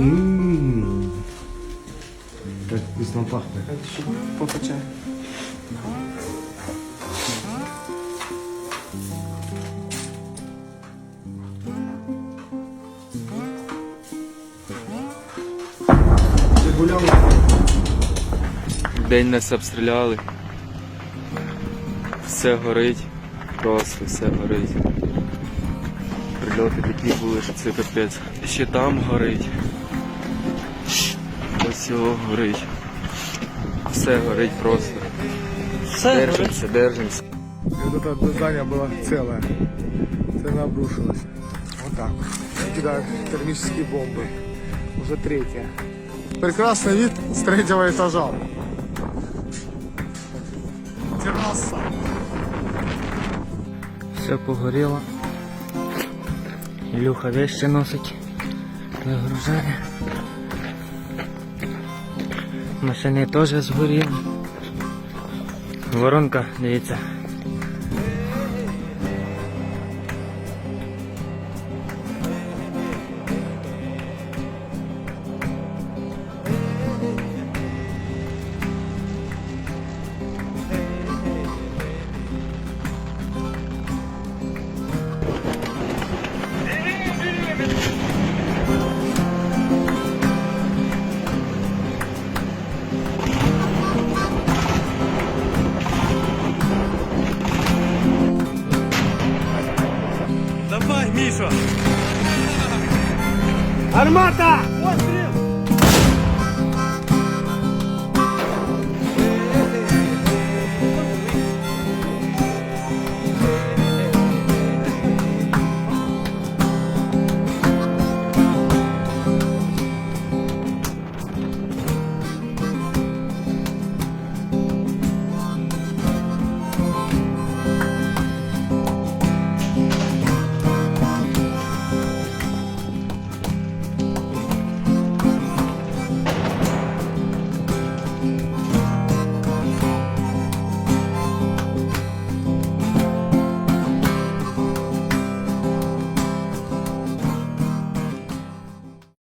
Ммм. Как вкусно пахнет. Попече. День нас обстріляли. Все горить. Просто все горить. Прильоти такі були, що це капець. Ще там горить. Ось його горить. Все горить просто. Держимося, держимося. И вот это здание было целое. Цена обрушилась. Вот так. Кидают термические бомбы. Уже третья. Прекрасный вид с третьего этажа. Терраса. Все погоріло. Ілюха вещи носить. Вигружає. Машини теж згоріли. Воронка, дивіться. Давай, Міша! Армата!